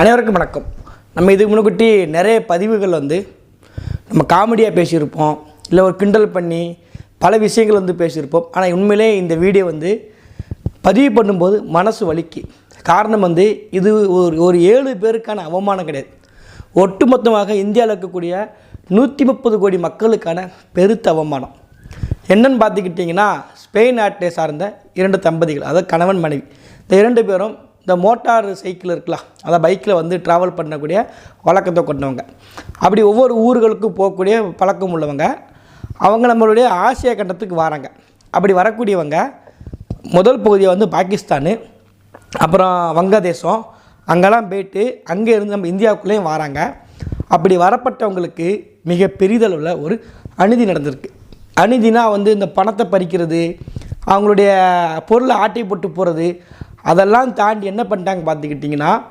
அனைவருக்கும் வணக்கம். நம்ம இதுக்கு முன்னாடி நிறைய பதிவுகள் வந்து நம்ம காமெடியாக பேசியிருப்போம் இல்லை ஒரு கிண்டல் பண்ணி பல விஷயங்கள் வந்து பேசியிருப்போம். ஆனால் உண்மையிலே இந்த வீடியோ வந்து பதிவு பண்ணும்போது மனசு வலிக்கு. காரணம் வந்து இது ஒரு ஒரு ஏழு பேருக்கான அவமானம் கிடையாது. ஒட்டுமொத்தமாக இந்தியாவில் இருக்கக்கூடிய நூற்றி முப்பது கோடி மக்களுக்கான பெருத்த அவமானம். என்னன்னு பார்த்துக்கிட்டிங்கன்னா ஸ்பெயின் நாட்டை சார்ந்த இரண்டு தம்பதிகள் அதாவது கணவன் மனைவி. இந்த இரண்டு பேரும் இந்த மோட்டார் சைக்கிள் இருக்கலாம் அதாவது பைக்கில் வந்து ட்ராவல் பண்ணக்கூடிய வழக்கத்தை கொண்டவங்க. அப்படி ஒவ்வொரு ஊர்களுக்கும் போகக்கூடிய பழக்கம் உள்ளவங்க. அவங்க நம்மளுடைய ஆசியா கண்டத்துக்கு வராங்க. அப்படி வரக்கூடியவங்க முதல் பகுதியை வந்து பாகிஸ்தானு அப்புறம் வங்கதேசம் அங்கெல்லாம் போயிட்டு அங்கே இருந்து நம்ம இந்தியாவுக்குள்ளேயும் வராங்க. அப்படி வரப்பட்டவங்களுக்கு மிக பெரிதளவில் ஒரு அநீதி நடந்திருக்கு. அநீதினா வந்து இந்த பணத்தை பறிக்கிறது அவங்களுடைய பொருளை ஆட்டி போட்டு போகிறது அதெல்லாம் தாண்டி என்ன பண்ணிட்டாங்க பார்த்துக்கிட்டிங்கன்னா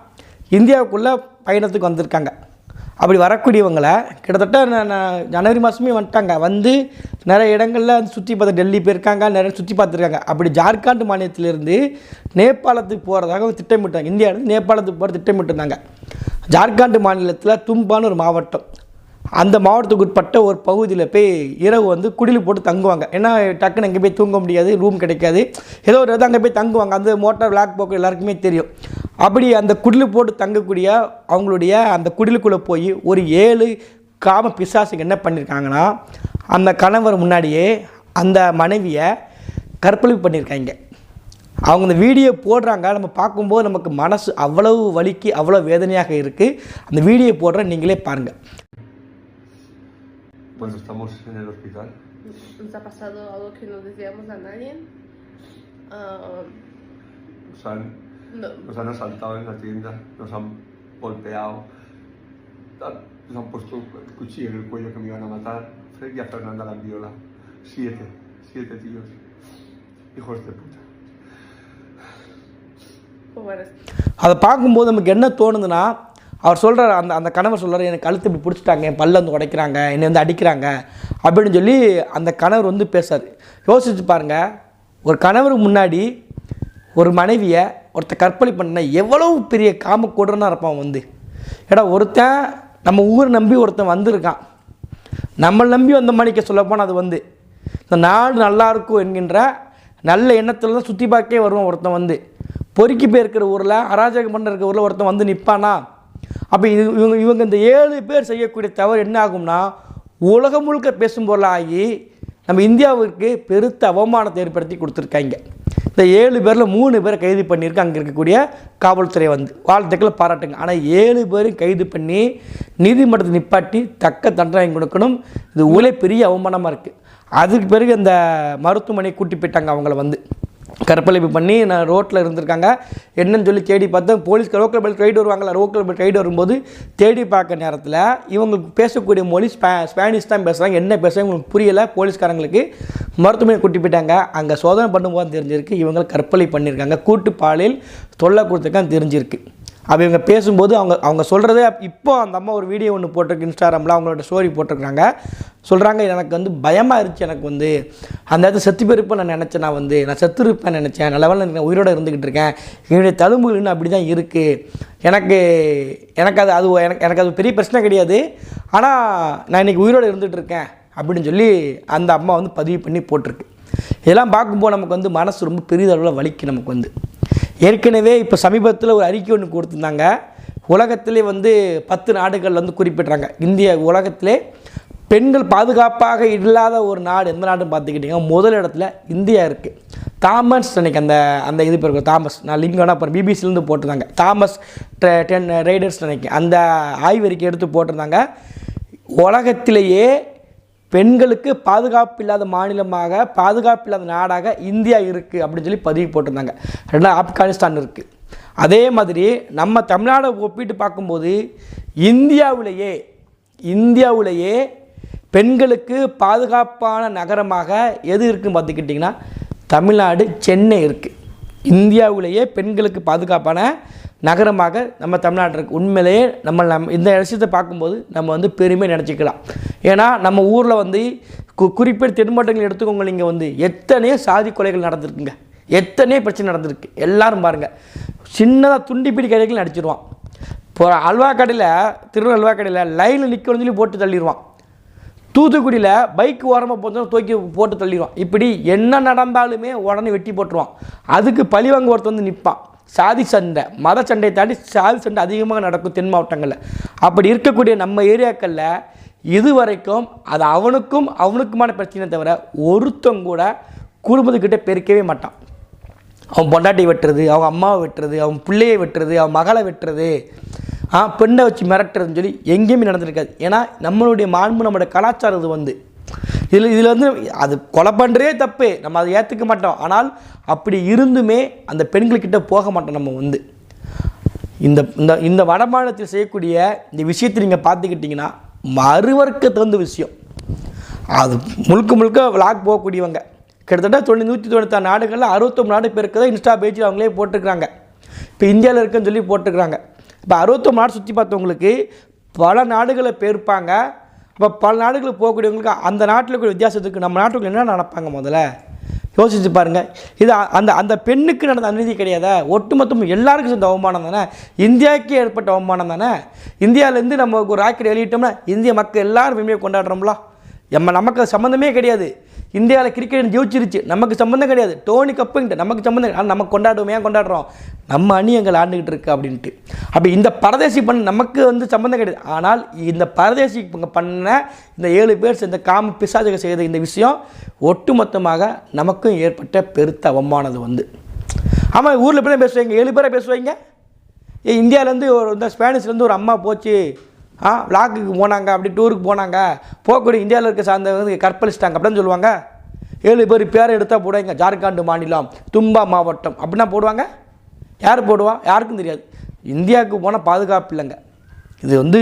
இந்தியாவுக்குள்ளே பயணத்துக்கு வந்திருக்காங்க. அப்படி வரக்கூடியவங்களை கிட்டத்தட்ட ந- ஜனவரி மாதமே வந்துட்டாங்க. வந்து நிறைய இடங்களில் வந்து சுற்றி பார்த்து டெல்லி போயிருக்காங்க நிறைய சுற்றி பார்த்துருக்காங்க. அப்படி ஜார்க்கண்ட் மாநிலத்திலிருந்து நேபாளத்துக்கு போகிறதாக திட்டமிட்டாங்க. இந்தியாவிலேருந்து நேபாளத்துக்கு போகிற திட்டமிட்டிருந்தாங்க. ஜார்க்கண்ட் மாநிலத்தில் தும்பான்னு ஒரு மாவட்டம். அந்த மாவட்டத்துக்கு உட்பட்ட ஒரு பகுதியில் போய் இரவு வந்து குடில் போட்டு தங்குவாங்க. ஏன்னா டக்குன்னு அங்கே போய் தூங்க முடியாது ரூம் கிடைக்காது. ஏதோ ஒரு இடத்துல அங்கே போய் தங்குவாங்க. அந்த மோட்டார் விளாக் போக்கு எல்லாருக்குமே தெரியும். அப்படி அந்த குடில் போட்டு தங்கக்கூடிய அவங்களுடைய அந்த குடிலுக்குள்ளே போய் ஒரு ஏழு காம பிசாசுங்க என்ன பண்ணியிருக்காங்கன்னா அந்த கணவர் முன்னாடியே அந்த மனைவியை கற்பழிப்பு பண்ணியிருக்காங்க அவங்க இந்த வீடியோ போடுறாங்க. நம்ம பார்க்கும்போது நமக்கு மனசு அவ்வளவு வலிக்கு அவ்வளோ வேதனையாக இருக்குது அந்த வீடியோ போடுற நீங்களே பாருங்கள் Bueno, estamos en el hospital. Nos ha pasado algo que no deseamos a nadie. Ah, Nos han, no, nos han asaltado en la tienda, nos han golpeado, ta- nos han puesto el cuchillo en el cuello que me iban a matar. Fred y a Fernanda la viola. Siete, siete tíos. Hijos de puta. pues bueno, அதை பார்க்கும்போது நமக்கு என்ன தோணுதுன்னா அவர் சொல்கிறார் அந்த அந்த கணவர் சொல்கிறார் எனக்கு கழுத்து இப்படி பிடிச்சிட்டாங்க என் பல்ல வந்து உடைக்கிறாங்க என்னை வந்து அடிக்கிறாங்க அப்படின்னு சொல்லி அந்த கணவர் வந்து பேசார் யோசிச்சு பாருங்கள் ஒரு கணவருக்கு முன்னாடி ஒரு மனைவியை ஒருத்தன் கற்பழி பண்ண எவ்வளவு பெரிய காம கொடுறனா இருப்பான் வந்து. ஏடா ஒருத்தன் நம்ம ஊரை நம்பி ஒருத்தன் வந்திருக்கான். நம்மளை நம்பி வந்த மணிக்க சொல்லப்போனால் அது வந்து. இந்த நாடு நல்லா இருக்கும் என்கின்ற நல்ல எண்ணத்தில் தான் சுற்றி பார்க்கே வருவான் ஒருத்தன் வந்து. பொறுக்கி போயிருக்கிற ஊரில் அராஜகம் பண்ண இருக்கிற ஊரில் ஒருத்தன் வந்து நிற்பானா அப்போ இது இவங்க இவங்க இந்த ஏழு பேர் செய்யக்கூடிய தவறு என்ன ஆகும்னா உலகம் முழுக்க பேசும் பொருளாகி நம்ம இந்தியாவிற்கு பெருத்த அவமானத்தை ஏற்படுத்தி கொடுத்துருக்காங்க. இந்த ஏழு பேரில் மூணு பேரை கைது பண்ணியிருக்கு அங்கே இருக்கக்கூடிய காவல்துறை வந்து. வாழ்த்துக்களை பாராட்டுங்க. ஆனால் ஏழு பேரும் கைது பண்ணி நீதிமன்றத்தை நிப்பாட்டி தக்க தண்டனை கொடுக்கணும். இது ஊழே பெரிய அவமானமாக இருக்குது அதுக்கு பிறகு அந்த மருத்துவமனை கூட்டி போயிட்டாங்க அவங்கள வந்து. கற்பழிப்பு பண்ணி நான் ரோட்டில் இருந்திருக்காங்க. என்னன்னு சொல்லி தேடி பார்த்தேன் போலீஸ் லோக்கல் பல் ரைடு வருவாங்களா லோக்கல் பல் ரைடு வரும்போது தேடி பார்க்க நேரத்தில் இவங்களுக்கு பேசக்கூடிய மொழி ஸ்பே ஸ்பானிஷ் தான் பேசுகிறாங்க என்ன பேசுகிறாங்க இவங்களுக்கு புரியலை போலீஸ்காரங்களுக்கு. மருத்துவமனை கூட்டி போயிட்டாங்க. அங்கே சோதனை பண்ணும்போது தெரிஞ்சிருக்கு இவங்க கற்பழி பண்ணியிருக்காங்க. கூட்டு பாலில் தொல்லை கொடுத்துருக்கான்னு தெரிஞ்சிருக்கு. அப்போ இவங்க பேசும்போது அவங்க அவங்க சொல்கிறதே இப்போ அந்த அம்மா ஒரு வீடியோ ஒன்று போட்டிருக்கு இன்ஸ்டாகிராமில் அவங்களோட ஸ்டோரி போட்டிருக்காங்க சொல்கிறாங்க எனக்கு வந்து பயமாக இருந்துச்சு எனக்கு வந்து அந்த இடத்துல செத்து போயிருப்பேன் நான் நினச்சேன் நான் வந்து நான் செத்து இருப்பேன் நினச்சேன் நல்ல நான் உயிரோடு இருந்துக்கிட்டு இருக்கேன். என்னுடைய தழும்புகள் இன்னும் அப்படி தான் இருக்குது எனக்கு எனக்கு அது அது எனக்கு எனக்கு அது பெரிய பிரச்சனை கிடையாது. ஆனால் நான் இன்றைக்கி உயிரோடு இருந்துகிட்டு இருக்கேன் அப்படின்னு சொல்லி அந்த அம்மா வந்து பதிவு பண்ணி போட்டிருக்கு. இதெல்லாம் பார்க்கும்போது நமக்கு வந்து மனசு ரொம்ப பெரிதளவில் வலிக்கு நமக்கு வந்து. ஏற்கனவே இப்போ சமீபத்தில் ஒரு அறிக்கை ஒன்று கொடுத்துருந்தாங்க. உலகத்திலே வந்து பத்து நாடுகள் வந்து குறிப்பிட்றாங்க. இந்திய உலகத்திலே பெண்கள் பாதுகாப்பாக இல்லாத ஒரு நாடு எந்த நாடுன்னு பார்த்துக்கிட்டிங்கன்னா முதல் இடத்துல இந்தியா இருக்குது தாமஸ் அன்றைக்கி அந்த அந்த இது பேர் தாமஸ். நான் லிங்க் வேணா அப்புறம் பிபிசிலேருந்து போட்டிருந்தாங்க. தாமஸ் டென் ரைடர்ஸ் நினைக்கிறேன் அந்த ஆய்வறிக்கை எடுத்து போட்டிருந்தாங்க. உலகத்திலேயே பெண்களுக்கு பாதுகாப்பு இல்லாத மாநிலமாக பாதுகாப்பு இல்லாத நாடாக இந்தியா இருக்குது அப்படின்னு சொல்லி பதிவு போட்டிருந்தாங்க. ரெண்டாவது ஆப்கானிஸ்தான் இருக்குது அதே மாதிரி நம்ம தமிழ்நாடை ஒப்பிட்டு பார்க்கும்போது இந்தியாவிலேயே இந்தியாவிலேயே பெண்களுக்கு பாதுகாப்பான நகரமாக எது இருக்குன்னு பார்த்துக்கிட்டிங்கன்னா தமிழ்நாடு சென்னை இருக்குது இந்தியாவிலேயே பெண்களுக்கு பாதுகாப்பான நகரமாக நம்ம தமிழ்நாடு இருக்குது உண்மையிலேயே நம்ம நம் இந்த விஷயத்தை பார்க்கும்போது நம்ம வந்து பெருமை நினச்சிக்கலாம். ஏன்னா நம்ம ஊரில் வந்து கு குறிப்பிட்ட தென்மாட்டங்கள் எடுத்துக்கோங்க நீங்கள் வந்து எத்தனையோ சாதி கொலைகள் நடந்திருக்குங்க. எத்தனையோ பிரச்சனை நடந்திருக்கு. எல்லாரும் பாருங்கள் சின்னதாக துண்டிப்பிடி கடைகள் நடிச்சிருவான். இப்போ அல்வா கடையில் திருநெல் அல்வா கடையில் லைனில் நிற்கணும்னு சொல்லி போட்டு தள்ளிடுவான் தூத்துக்குடியில் பைக் ஓரமாக போதும் தூக்கி போட்டு தள்ளிடுவான். இப்படி என்ன நடந்தாலுமே உடனே வெட்டி போட்டுருவான். அதுக்கு பழிவாங்க ஒருத்தர் வந்து நிற்பான் சாதி சண்டை மத சண்டையை தாண்டி சாதி சண்டை அதிகமாக நடக்கும் தென் மாவட்டங்களில். அப்படி இருக்கக்கூடிய நம்ம ஏரியாக்களில் இது வரைக்கும் அது அவனுக்கும் அவனுக்குமான பிரச்சனை தவிர ஒருத்தன் கூட குடும்பத்துக்கிட்ட பெருக்கவே மாட்டான். அவன் பொண்டாட்டி வெட்டுறது அவன் அம்மாவை வெட்டுறது அவன் பிள்ளையை வெட்டுறது அவன் மகளை வெட்டுறது ஆ பெண்ணை வச்சு மிரட்டுறதுன்னு சொல்லி எங்கேயுமே நடந்திருக்காது. ஏன்னா நம்மளுடைய மாண்பு நம்மளுடைய கலாச்சாரம் இது வந்து. இதில் இதில் வந்து அது கொலை பண்ணுறதே தப்பு. நம்ம அதை ஏற்றுக்க மாட்டோம். ஆனால் அப்படி இருந்துமே அந்த பெண்கள்கிட்ட போக மாட்டோம் நம்ம வந்து. இந்த இந்த இந்த வடமாநிலத்தில் செய்யக்கூடிய இந்த விஷயத்தை நீங்கள் பார்த்துக்கிட்டிங்கன்னா மறுவர்க்க தகுந்த விஷயம். அது முழுக்க முழுக்க விளாக் போகக்கூடியவங்க. கிட்டத்தட்ட தொண்ணூற்றி நூற்றி தொண்ணூத்தாறு நாடுகளில் அறுபத்தொம்பது நாடு பேருக்கு தான் இன்ஸ்டா பேஜில் அவங்களே போட்டிருக்கிறாங்க. இப்போ இந்தியாவில் இருக்குன்னு சொல்லி போட்டிருக்கிறாங்க. இப்போ அறுபத்தொம்பது நாடு சுற்றி பார்த்தவங்களுக்கு பல நாடுகளை பேர்ப்பாங்க. இப்போ பல நாடுகளுக்கு போகக்கூடியவங்களுக்கு அந்த நாட்டில் கூட வித்தியாசத்துக்கு நம்ம நாட்டுக்குள்ள என்ன நடப்பாங்க முதல்ல? யோசிச்சு பாருங்க. இது அந்த அந்த பெண்ணுக்கு நடந்த அநீதி கிடையாதா? ஒட்டுமொத்தம் எல்லாருக்கும் சேர்ந்த அவமானம் தானே? இந்தியாவுக்கே ஏற்பட்ட அவமானம் தானே? இந்தியாவிலேருந்து நம்ம ஒரு ராக்கெட் வெளியிட்டோம்னா இந்திய மக்கள் எல்லோரும் உரிமையை கொண்டாடுறோம்ல? நம்ம நமக்கு சம்மந்தமே கிடையாது. இந்தியாவில் கிரிக்கெட் ஜெயிச்சிருச்சு. நமக்கு சம்மந்தம் கிடையாது. டோனி கப்புங்கிட்ட நமக்கு சம்மந்தம் ஆனால் நம்ம கொண்டாடுவோம் ஏன் கொண்டாடுறோம்? நம்ம அணி எங்களை ஆண்டுகிட்டு இருக்கு அப்படின்ட்டு. அப்போ இந்த பரதேசி பண்ண நமக்கு வந்து சம்மந்தம் கிடையாது. ஆனால் இந்த பரதேசி பண்ண இந்த ஏழு பேர் சேர்ந்த காம பிசாஜக செய்த இந்த விஷயம் ஒட்டுமொத்தமாக நமக்கும் ஏற்பட்ட பெருத்த அவமானது வந்து. ஆமாம் ஊரில் எப்படி தான் பேசுவீங்க. ஏழு பேரை பேசுவீங்க? ஏ இந்தியாவிலேருந்து ஒரு இந்த ஸ்பானிஷ்லேருந்து ஒரு அம்மா போச்சு. ஆ விளாக்குக்கு போனாங்க அப்படி டூருக்கு போனாங்க. போகக்கூடிய இந்தியாவில் இருக்க சார்ந்த கற்பழிச்சிட்டாங்க. அப்படின்னு சொல்லுவாங்க. ஏழு பேர் பேரை எடுத்தால் போடுவாங்க. ஜார்க்கண்ட் மாநிலம் தும்பா மாவட்டம். அப்படின்னா போடுவாங்க? யார் போடுவா? யாருக்கும் தெரியாது. இந்தியாவுக்கு போனால் பாதுகாப்பு இல்லைங்க. இது வந்து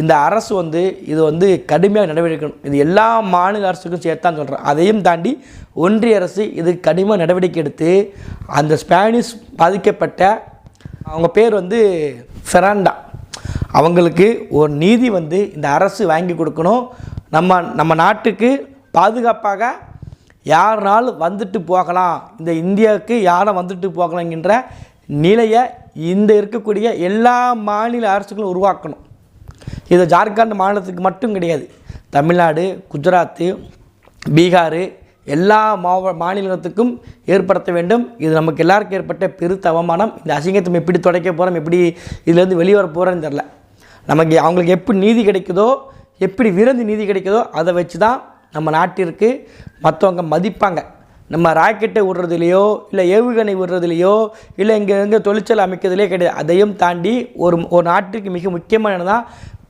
இந்த அரசு வந்து இது வந்து கடுமையாக நடவடிக்கை இது எல்லா மாநில அரசுக்கும் சேர்த்தான் சொல்கிறேன் அதையும் தாண்டி ஒன்றிய அரசு இது கடுமையாக நடவடிக்கை எடுத்து அந்த ஸ்பானிஷ் பாதிக்கப்பட்ட அவங்க பேர் வந்து ஃபெராண்டா. அவங்களுக்கு ஒரு நீதி வந்து இந்த அரசு வாங்கி கொடுக்கணும். நம்ம நம்ம நாட்டுக்கு பாதுகாப்பாக யாருனாலும் வந்துட்டு போகலாம் இந்த இந்தியாவுக்கு யாரும் வந்துட்டு போகலாங்கிற நிலையை இந்த இருக்கக்கூடிய எல்லா மாநில அரசுகளும் உருவாக்கணும். இது ஜார்க்கண்ட் மாநிலத்துக்கு மட்டும் கிடையாது. தமிழ்நாடு குஜராத்து பீகார் எல்லா மாவ மாநிலத்துக்கும் ஏற்படுத்த வேண்டும். இது நமக்கு எல்லாருக்கும் ஏற்பட்ட பெருத்த அவமானம். இந்த அசிங்கத்தை நம்ம எப்படி துடைக்க போகிறோம் எப்படி இதுலேருந்து வெளியே வர போகிறோன்னு தெரில நமக்கு அவங்களுக்கு எப்படி நீதி கிடைக்குதோ எப்படி விருந்து நீதி கிடைக்குதோ அதை வச்சு தான் நம்ம நாட்டிற்கு மற்றவங்க மதிப்பாங்க. நம்ம ராக்கெட்டை விடுறதுலையோ இல்லை ஏவுகணை விடுறதுலையோ இல்லை இங்கே எங்கே தொழிற்சாலை அமைக்கிறதுலையோ கிடையாது. அதையும் தாண்டி ஒரு ஒரு நாட்டிற்கு மிக முக்கியமானதான்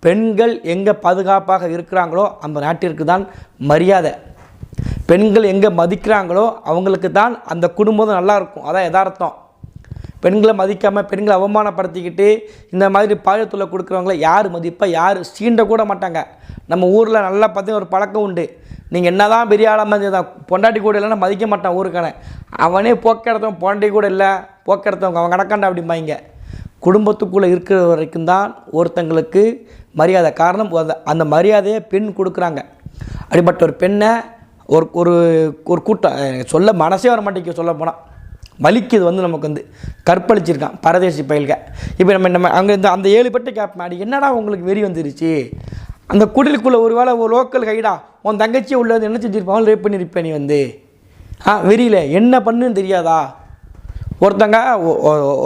பெண்கள் எங்கே பாதுகாப்பாக இருக்கிறாங்களோ அந்த நாட்டிற்கு தான் மரியாதை. பெண்கள் எங்கே மதிக்கிறாங்களோ அவங்களுக்கு தான் அந்த குடும்பம் நல்லா இருக்கும். அதான் எதார்த்தம் பெண்களை மதிக்காமல் பெண்களை அவமானப்படுத்திக்கிட்டு இந்த மாதிரி பாயத்தொல்லை கொடுக்குறவங்கள யார் மதிப்பாக யார் சீண்ட கூட மாட்டாங்க. நம்ம ஊரில் நல்லா பார்த்தீங்கன்னா ஒரு பழக்கம் உண்டு. நீங்கள் என்ன தான் பெரிய ஆளாக மாதிரி தான். பொண்டாட்டி கூட இல்லைன்னா மதிக்க மாட்டான் ஊருக்கான. அவனே போக்கெடுத்தவன் பொண்டாட்டி கூட இல்லை போக்கெடுத்தவங்க அவன் கணக்காண்டா அப்படிம்பாங்க. குடும்பத்துக்குள்ளே இருக்கிற வரைக்கும் தான் ஒருத்தங்களுக்கு மரியாதை. காரணம் அந்த அந்த மரியாதையை பெண் கொடுக்குறாங்க. அப்படிப்பட்ட ஒரு பெண்ணை ஒரு ஒரு ஒரு கூட்டம் சொல்ல மனசே வர மாட்டேங்குது சொல்ல போனால் வலிக்குது வந்து நமக்கு வந்து கற்பழிச்சிருக்கான் பரதேசி பயில்க. இப்போ நம்ம நம்ம அங்கே இந்த அந்த ஏழு பேர்ட்ட கேப் மாடி என்னடா உங்களுக்கு வெறி வந்துருச்சு? அந்த குடிலுக்குள்ளே ஒரு வேளை ஒரு லோக்கல் கைடா உன் தங்கச்சியை உள்ள வந்து என்ன செஞ்சிருப்பாங்க ரேப் பண்ணியிருப்பேன் நீ வந்து. ஆ வெறியில. என்ன பண்ணுன்னு தெரியாதா? ஒருத்தங்க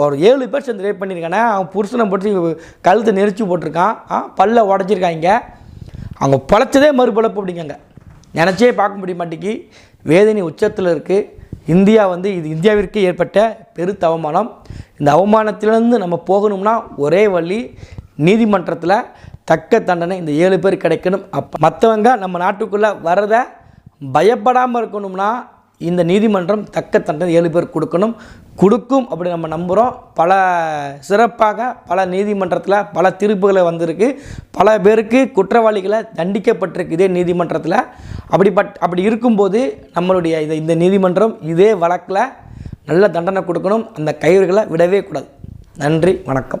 ஒரு ஏழு பேர் சேர்ந்து ரேப் பண்ணியிருக்கானே அவன் புருஷனை போட்டு கழுத்தை நெரிச்சு போட்டிருக்கான். ஆ பல்ல உடச்சிருக்காங்க அவங்க பழச்சதே மறுபழப்பு அப்படிங்க நினச்சே பார்க்க முடிய மாட்டேங்கி. வேதனை உச்சத்தில் இருக்குது இந்தியா வந்து இது இந்தியாவிற்கு ஏற்பட்ட பெருத்த அவமானம் இந்த அவமானத்திலிருந்து நம்ம போகணும்னா ஒரே வழி நீதிமன்றத்தில் தக்க தண்டனை இந்த ஏழு பேர் கிடைக்கணும். அப்போ மற்றவங்க நம்ம நாட்டுக்குள்ளே வரதை பயப்படாமல் இருக்கணும்னா இந்த நீதிமன்றம் தக்க தண்டனை ஏழு பேர் கொடுக்கணும். கொடுக்கும் அப்படி நம்ம நம்புகிறோம் பல சிறப்பாக பல நீதிமன்றத்தில் பல தீர்ப்புகளை வந்திருக்கு. பல பேருக்கு குற்றவாளிகளை தண்டிக்கப்பட்டிருக்கு இதே நீதிமன்றத்தில். அப்படிப்பட் அப்படி இருக்கும்போது நம்மளுடைய இந்த இந்த நீதிமன்றம் இதே வழக்கில் நல்ல தண்டனை கொடுக்கணும். அந்த கைவுகளை விடவே கூடாது. நன்றி வணக்கம்.